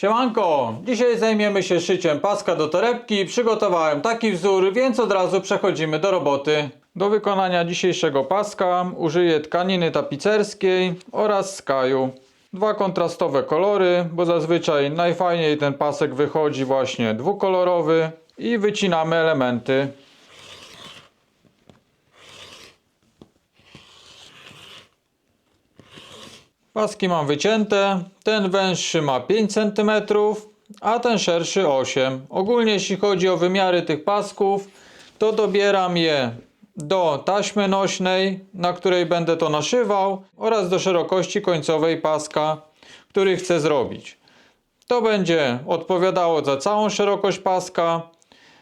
Siemanko, dzisiaj zajmiemy się szyciem paska do torebki. Przygotowałem taki wzór, więc od razu przechodzimy do roboty. Do wykonania dzisiejszego paska użyję tkaniny tapicerskiej oraz skaju. Dwa kontrastowe kolory, bo zazwyczaj najfajniej ten pasek wychodzi właśnie dwukolorowy i wycinamy elementy. Paski mam wycięte. Ten węższy ma 5 cm, a ten szerszy 8. Ogólnie jeśli chodzi o wymiary tych pasków, to dobieram je do taśmy nośnej, na której będę to naszywał oraz do szerokości końcowej paska, który chcę zrobić. To będzie odpowiadało za całą szerokość paska,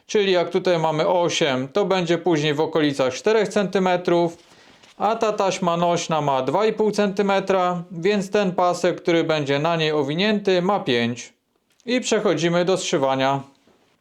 czyli jak tutaj mamy 8, to będzie później w okolicach 4 cm, a ta taśma nośna ma 2,5 cm, więc ten pasek, który będzie na niej owinięty, ma 5. I przechodzimy do zszywania.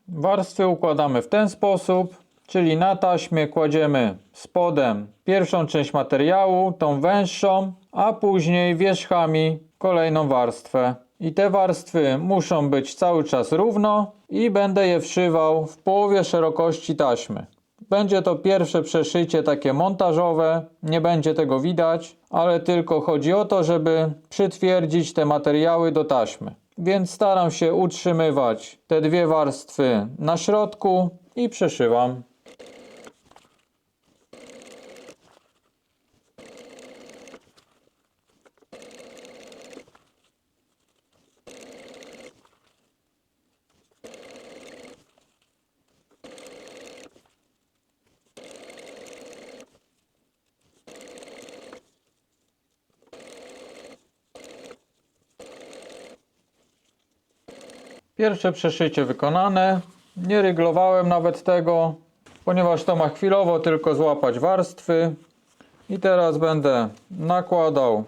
Warstwy układamy w ten sposób, czyli na taśmie kładziemy spodem pierwszą część materiału, tą węższą, a później wierzchami kolejną warstwę. I te warstwy muszą być cały czas równo i będę je wszywał w połowie szerokości taśmy. Będzie to pierwsze przeszycie takie montażowe, nie będzie tego widać, ale tylko chodzi o to, żeby przytwierdzić te materiały do taśmy. Więc staram się utrzymywać te dwie warstwy na środku i przeszywam. Pierwsze przeszycie wykonane. Nie ryglowałem nawet tego, ponieważ to ma chwilowo tylko złapać warstwy. I teraz będę nakładał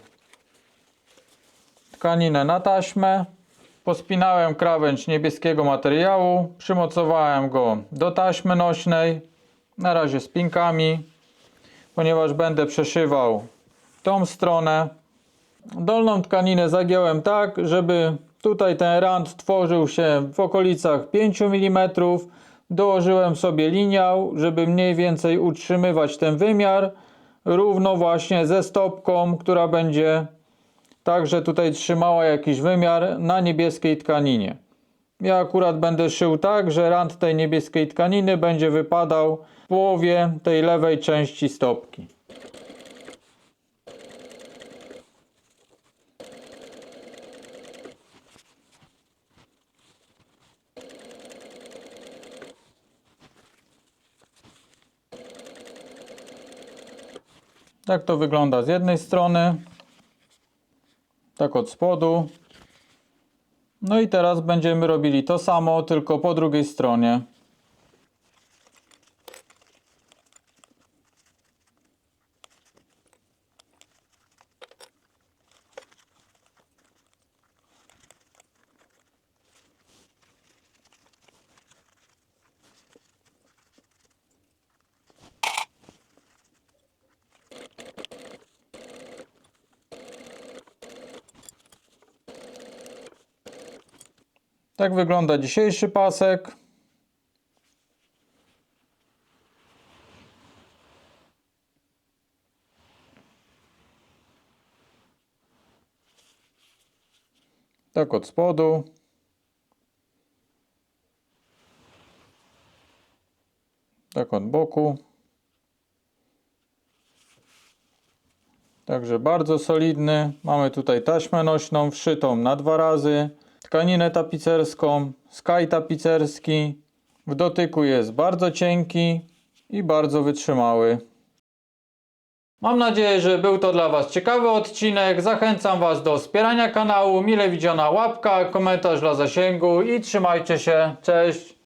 tkaninę na taśmę. Pospinałem krawędź niebieskiego materiału, przymocowałem go do taśmy nośnej, na razie spinkami, ponieważ będę przeszywał tą stronę. Dolną tkaninę zagiąłem tak, żeby tutaj ten rand tworzył się w okolicach 5 mm. Dołożyłem sobie liniał, żeby mniej więcej utrzymywać ten wymiar równo właśnie ze stopką, która będzie także tutaj trzymała jakiś wymiar na niebieskiej tkaninie. Ja akurat będę szył tak, że rand tej niebieskiej tkaniny będzie wypadał w połowie tej lewej części stopki. Tak to wygląda z jednej strony. Tak od spodu. No i teraz będziemy robili to samo, tylko po drugiej stronie. Tak wygląda dzisiejszy pasek. Tak od spodu. Tak od boku. Także bardzo solidny. Mamy tutaj taśmę nośną wszytą na dwa razy, tkaninę tapicerską, skaj tapicerski. W dotyku jest bardzo cienki i bardzo wytrzymały. Mam nadzieję, że był to dla Was ciekawy odcinek. Zachęcam Was do wspierania kanału. Mile widziana łapka, komentarz dla zasięgu i trzymajcie się. Cześć!